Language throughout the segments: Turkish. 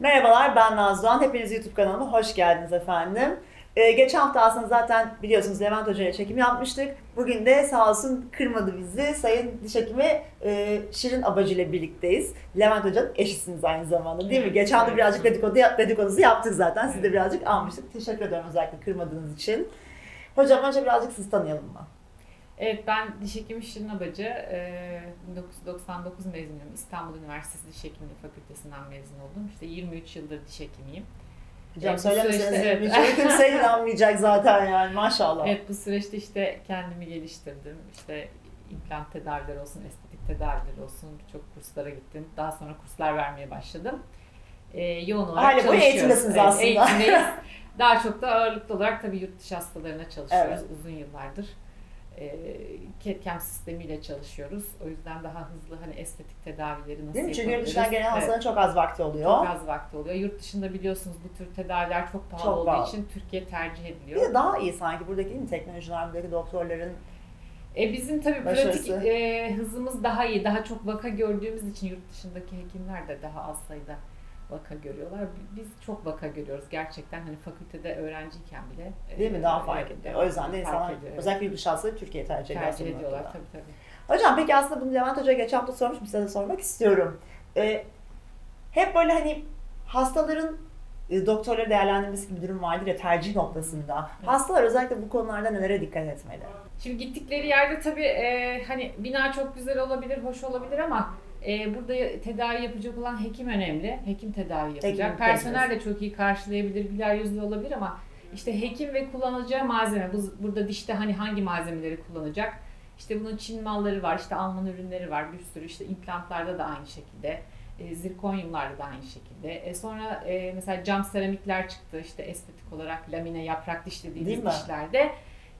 Merhabalar ben Nazlıhan. Hepiniz YouTube kanalıma hoş geldiniz efendim. Ee, geçen hafta aslında zaten biliyorsunuz Levent Hoca ile çekim yapmıştık. Bugün de sağ olsun kırmadı bizi. Sayın Diş Hekimi e, Şirin Abacı ile birlikteyiz. Levent Hoca'nın eşisiniz aynı zamanda değil mi? Geçen evet. birazcık dedikodu, dedikodusu yaptık zaten. Siz de birazcık almıştık. Teşekkür ederim özellikle kırmadığınız için. Hocam önce birazcık sizi tanıyalım mı? Evet ben diş hekimi Şirin Abacı. Ee, 1999 mezunuyum. İstanbul Üniversitesi Diş Hekimliği Fakültesinden mezun oldum. İşte 23 yıldır diş hekimiyim. Hocam Evet, söylemeseniz evet. evet. kimse inanmayacak zaten yani maşallah. Evet bu süreçte işte kendimi geliştirdim. İşte implant tedaviler olsun, estetik tedaviler olsun. Birçok kurslara gittim. Daha sonra kurslar vermeye başladım. Ee, yoğun olarak Hala bu çalışıyoruz. eğitimdesiniz aslında. Eğitimdeyiz. Daha çok da ağırlıklı olarak tabii yurt dışı hastalarına çalışıyoruz Evet. uzun yıllardır. Ee, CAD-CAM sistemiyle çalışıyoruz. O yüzden daha hızlı hani estetik tedavileri nasıl Değil mi? Çünkü yurt dışından gelen Evet. hastaların çok az vakti oluyor. Çok az vakti oluyor. Yurt dışında biliyorsunuz bu tür tedaviler çok pahalı Çok olduğu pahalı. için Türkiye tercih Bir ediliyor. de daha iyi sanki buradaki değil mi? Teknolojiler, buradaki doktorların E bizim tabii Başarısı. pratik e, hızımız daha iyi. Daha çok vaka gördüğümüz için yurt dışındaki hekimler de daha az sayıda vaka görüyorlar. Biz çok vaka görüyoruz gerçekten. Hani fakültede öğrenciyken bile. e, değil mi? Daha fark ediyor. O yüzden de insanlar ediyor, özellikle yurt dışı hastaları Türkiye'yi tercih ediyor. tercih ediyorlar noktada. tabii tabii. Hocam peki aslında bunu Levent Hoca'ya geçen hafta sormuştum. Size de sormak istiyorum. Ee, hep böyle hani hastaların e, doktorları değerlendirmesi gibi bir durum vardır ya tercih noktasında. Evet. Hastalar özellikle bu konularda nelere dikkat etmeli? Şimdi gittikleri yerde tabii e, hani bina çok güzel olabilir, hoş olabilir ama e, burada tedavi yapacak olan hekim önemli. Hekim tedavi yapacak. Hekimin Personel de çok iyi karşılayabilir, güler yüzlü olabilir ama işte hekim ve kullanacağı malzeme. Bu, burada dişte hani hangi malzemeleri kullanacak? İşte bunun Çin malları var, işte Alman ürünleri var, bir sürü işte implantlarda da aynı şekilde. E, zirkonyumlarda da aynı şekilde. E, sonra e, mesela cam seramikler çıktı işte estetik olarak lamine yaprak diş dediğimiz mi? dişlerde.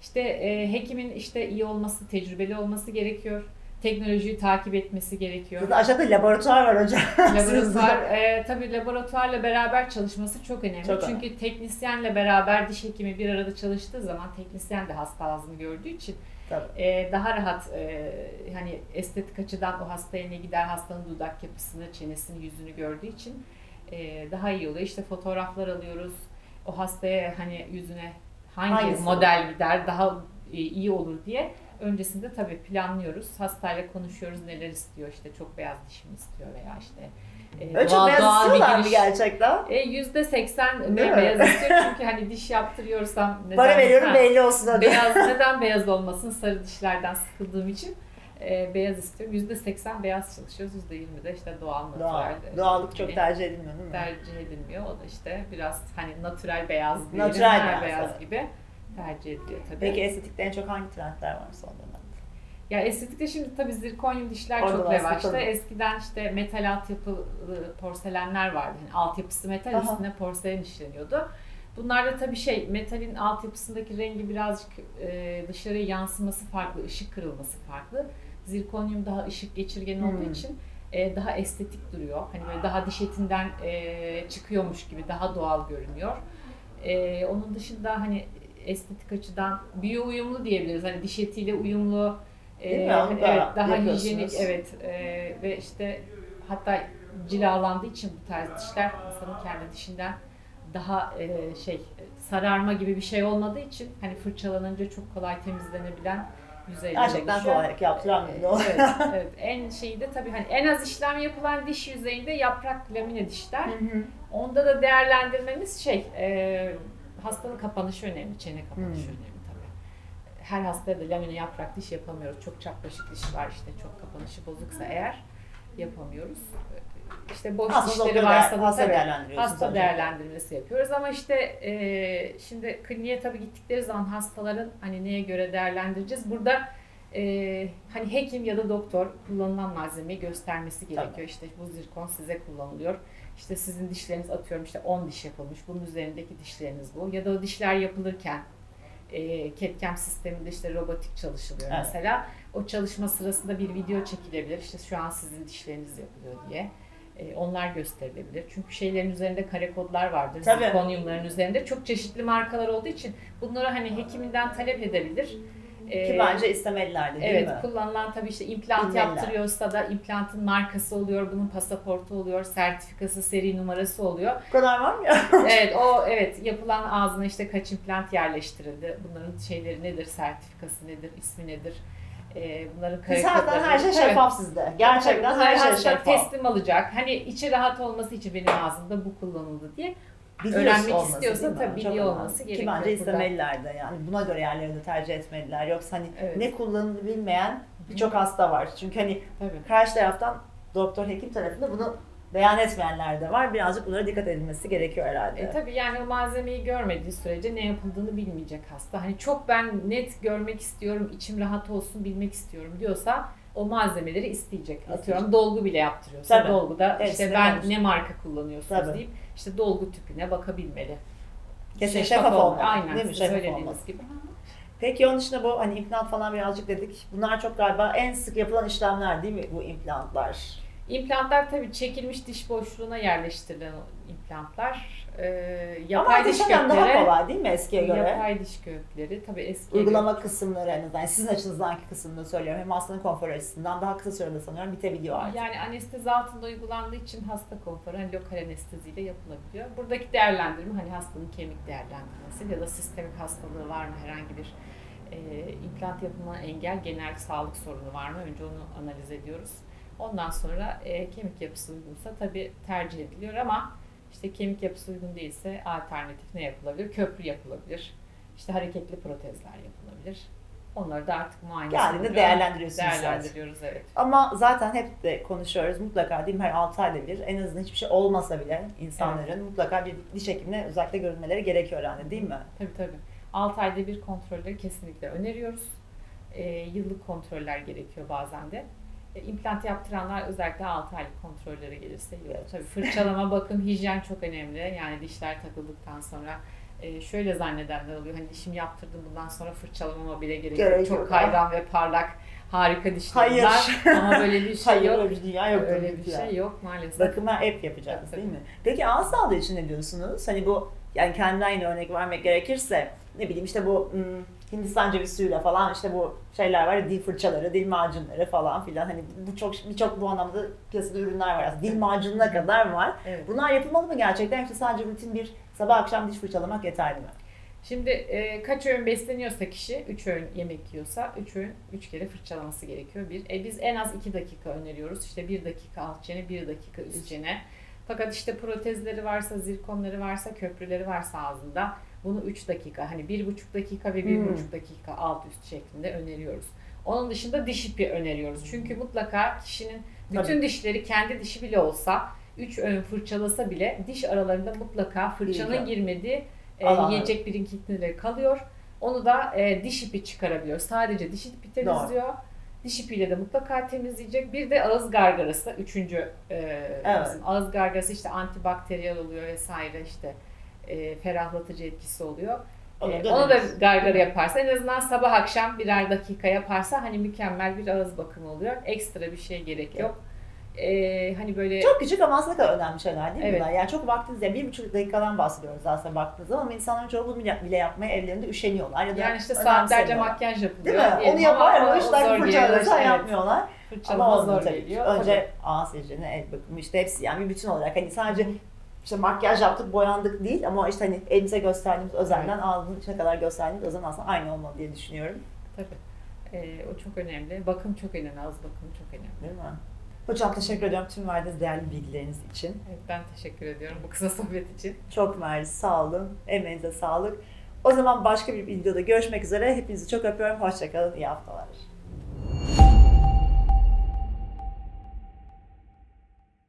İşte e, hekimin işte iyi olması, tecrübeli olması gerekiyor. Teknolojiyi takip etmesi gerekiyor. Burada aşağıda laboratuvar var hocam. Laboratuvar, e, tabii laboratuvarla beraber çalışması çok önemli. Çok Çünkü teknisyenle beraber diş hekimi bir arada çalıştığı zaman teknisyen de hasta ağzını gördüğü için Tabii. e, daha rahat e, hani estetik açıdan o hastaya ne gider, hastanın dudak yapısını, çenesini, yüzünü gördüğü için e, daha iyi oluyor. İşte fotoğraflar alıyoruz. O hastaya hani yüzüne hangi Hangisi? model gider daha e, iyi olur diye öncesinde tabii planlıyoruz. Hastayla konuşuyoruz neler istiyor işte çok beyaz diş mi istiyor veya işte e, Öyle çok doğal- beyaz doğal istiyorlar mı gerçekten? E, Yüzde seksen Değil beyaz istiyor çünkü hani diş yaptırıyorsam neden, Para veriyorum Ha, belli olsun hadi. beyaz neden beyaz olmasın sarı dişlerden sıkıldığım için e, beyaz istiyorum. Yüzde seksen beyaz çalışıyoruz. Yüzde yirmi de işte doğal Doğal. natural. e, Doğallık çok hani tercih edilmiyor değil mi? tercih edilmiyor. O da işte biraz hani natural beyaz diyelim. Natural beyaz, beyaz evet. Tercih ediliyor tabii. Peki estetikte en çok hangi trendler var son dönemde? Ya estetikte şimdi tabii zirkonyum dişler Orada çok revaçta. Eskiden işte metal altyapılı porselenler vardı. Yani altyapısı metal Aha. üstüne porselen işleniyordu. Bunlarda tabii şey metalin altyapısındaki rengi birazcık e, dışarıya yansıması farklı, ışık kırılması farklı. Zirkonyum daha ışık geçirgen olduğu Hmm. için e, daha estetik duruyor. Hani böyle daha diş etinden e, çıkıyormuş gibi daha doğal görünüyor. E, onun dışında hani estetik açıdan biyo uyumlu diyebiliriz. Hani diş etiyle uyumlu. e, Değil mi? Onu da evet, daha hijyenik evet e, ve işte hatta cilalandığı için bu tarz dişler insanın kendi dişinden daha e, şey sararma gibi bir şey olmadığı için hani fırçalanınca çok kolay temizlenebilen yüzeyler Gerçekten oluşuyor. kolaylık yaptıran bir o. evet, evet. En şeyi de tabii hani en az işlem yapılan diş yüzeyinde yaprak lamine dişler. Hı hı. Onda da değerlendirmemiz şey, e, hastanın kapanışı önemli, çene kapanışı Hmm. önemli tabii. Her hastaya da lamine yaprak diş yapamıyoruz. Çok çapraşık diş var işte çok kapanışı bozuksa eğer yapamıyoruz. İşte boş Aslında dişleri varsa da hasta hasta değerlendirmesi yapıyoruz ama işte e, şimdi kliniğe tabii gittikleri zaman hastaların hani neye göre değerlendireceğiz. Burada e, hani hekim ya da doktor kullanılan malzemeyi göstermesi gerekiyor. Tabii. İşte bu zirkon size kullanılıyor. İşte sizin dişleriniz atıyorum işte 10 diş yapılmış. Bunun üzerindeki dişleriniz bu. Ya da o dişler yapılırken e, CAD-CAM sisteminde işte robotik çalışılıyor Evet. mesela. O çalışma sırasında bir video çekilebilir. İşte şu an sizin dişleriniz yapılıyor diye. E, onlar gösterilebilir. Çünkü şeylerin üzerinde kare kodlar vardır. Tabii. Zirkonyumların üzerinde. Çok çeşitli markalar olduğu için bunları hani hekiminden talep edebilir. Ee, Ki bence istemelilerdi değil Evet, mi? kullanılan tabii işte implant Bilmeliler. yaptırıyorsa da implantın markası oluyor, bunun pasaportu oluyor, sertifikası, seri numarası oluyor. Bu kadar var mı ya? evet, o evet yapılan ağzına işte kaç implant yerleştirildi. Bunların şeyleri nedir, sertifikası nedir, ismi nedir? Ee, bunların kodları- her şey şeffaf sizde. Gerçekten her şey hasta şeffaf. teslim alacak. Hani içi rahat olması için benim ağzımda bu kullanıldı diye. Biliyor öğrenmek olması istiyorsa tabii biliyor olması Ki gerekiyor bence burada. istemeliler de yani buna göre yerlerini tercih etmediler. Yoksa hani Evet. ne kullanıldığını bilmeyen birçok hasta var. Çünkü hani Tabii. karşı taraftan doktor hekim tarafında bunu beyan etmeyenler de var. Birazcık bunlara dikkat edilmesi gerekiyor herhalde. E, tabii yani o malzemeyi görmediği sürece ne yapıldığını bilmeyecek hasta. Hani çok ben net görmek istiyorum, içim rahat olsun bilmek istiyorum diyorsa o malzemeleri isteyecek. Atıyorum dolgu bile yaptırıyorsa Tabii. dolguda Hepsini işte ben ne marka kullanıyorsunuz Tabii. deyip işte dolgu tüpüne bakabilmeli. Kesin şeffaf olmalı, Aynen değil mi? Şeffaf söylediğiniz olmalı. gibi. Peki onun dışında bu hani implant falan birazcık dedik. Bunlar çok galiba en sık yapılan işlemler değil mi bu implantlar? İmplantlar tabii çekilmiş diş boşluğuna yerleştirilen implantlar. Ee, yapay Ama diş dişten daha kökleri. kolay değil mi eskiye göre? Yapay diş kökleri tabii eskiye Uygulama kısımları en azından. Sizin açınızdanki kısmını söylüyorum. Hem hastanın konforu açısından daha kısa sürede sanıyorum bitebiliyor artık. Yani anestezi altında uygulandığı için hasta konforu hani lokal anesteziyle yapılabiliyor. Buradaki değerlendirme hani hastanın kemik değerlendirmesi ya da sistemik hastalığı var mı herhangi bir e, implant yapımına engel genel sağlık sorunu var mı önce onu analiz ediyoruz. Ondan sonra e, kemik yapısı uygunsa tabii tercih ediliyor ama işte kemik yapısı uygun değilse alternatif ne yapılabilir? Köprü yapılabilir. İşte hareketli protezler yapılabilir. Onları da artık muayene Geldiğinde değerlendiriyorsunuz zaten. Değerlendiriyoruz evet. Ama zaten hep de konuşuyoruz. Mutlaka değil mi her 6 ayda bir en azından hiçbir şey olmasa bile insanların mutlaka bir diş hekimine özellikle görünmeleri gerekiyor herhalde değil mi? Tabii tabii. 6 ayda bir kontrolleri kesinlikle öneriyoruz. E, yıllık kontroller gerekiyor bazen de. E, implant yaptıranlar özellikle 6 aylık kontrollere gelirse iyi olur. Evet. Tabii fırçalama, bakım, hijyen çok önemli. Yani dişler takıldıktan sonra e, şöyle zannedenler oluyor. Hani dişimi yaptırdım bundan sonra fırçalamama bile gerek, yok. Çok kaygan ve parlak, harika dişlerim Hayır. var. Ama böyle bir şey Hayır yok. öyle bir dünya yok. Öyle bir şey yok maalesef. Bakıma hep yapacağız Tabii, değil mi? Peki ağız sağlığı için ne diyorsunuz? Hani bu yani kendimden yine örnek vermek gerekirse ne bileyim işte bu hmm, Hindistan cevizi suyuyla falan işte bu şeyler var ya dil fırçaları, dil macunları falan filan hani bu çok birçok bu anlamda piyasada ürünler var aslında. Dil macununa kadar var. Evet. Bunlar yapılmalı mı gerçekten yoksa sadece rutin bir sabah akşam diş fırçalamak yeterli mi? Şimdi e, kaç öğün besleniyorsa kişi, 3 öğün yemek yiyorsa 3 öğün 3 kere fırçalaması gerekiyor. Bir, e, biz en az 2 dakika öneriyoruz. İşte 1 dakika alt çene, 1 dakika üst çene. Fakat işte protezleri varsa, zirkonları varsa, köprüleri varsa ağzında bunu 3 dakika, hani 1,5 dakika ve 1,5 Hmm. dakika alt üst şeklinde öneriyoruz. Onun dışında diş ipi öneriyoruz. Çünkü mutlaka kişinin bütün Tabii. dişleri kendi dişi bile olsa 3 öğün fırçalasa bile diş aralarında mutlaka fırçanın girmediği e, yiyecek birikintileri kalıyor. Onu da e, diş ipi çıkarabiliyor. Sadece diş ipi temizliyor. Diş ipiyle de mutlaka temizleyecek. Bir de ağız gargarası. Üçüncü e, Evet. bizim ağız gargarası işte antibakteriyel oluyor vesaire işte e, ferahlatıcı etkisi oluyor. Onu E, da onu da gargara yaparsa en azından sabah akşam birer dakika yaparsa hani mükemmel bir ağız bakımı oluyor. Ekstra bir şey gerek yok. E, hani böyle Çok küçük ama aslında kadar önemli şeyler değil mi Evet. bunlar? Yani çok vaktiniz ya bir buçuk dakikadan bahsediyoruz aslında baktığınız zaman ama insanların çoğu bunu bile yapmaya evlerinde üşeniyorlar ya da yani işte saatlerce makyaj yapılıyor. Değil mi? diyelim Onu yapar ama ama o 3 dakika fırçalarsa Evet. yapmıyorlar. Fırçalama Ama zor tabii. geliyor. Önce ağız hijyeni, el bakımı işte hepsi yani bir bütün olarak hani sadece işte makyaj yaptık, boyandık değil ama işte hani elimize gösterdiğimiz özenle ağzının içine kadar gösterdiğimiz özen aslında aynı olmalı diye düşünüyorum. Tabii. Ee, o çok önemli. Bakım çok önemli. Ağız bakımı çok önemli. Değil mi? Hocam teşekkür ediyorum tüm verdiğiniz değerli bilgileriniz için. Evet, ben teşekkür ediyorum bu kısa sohbet için. Çok mersi, sağ olun. Emeğinize sağlık. O zaman başka bir videoda görüşmek üzere. Hepinizi çok öpüyorum. Hoşçakalın. İyi haftalar.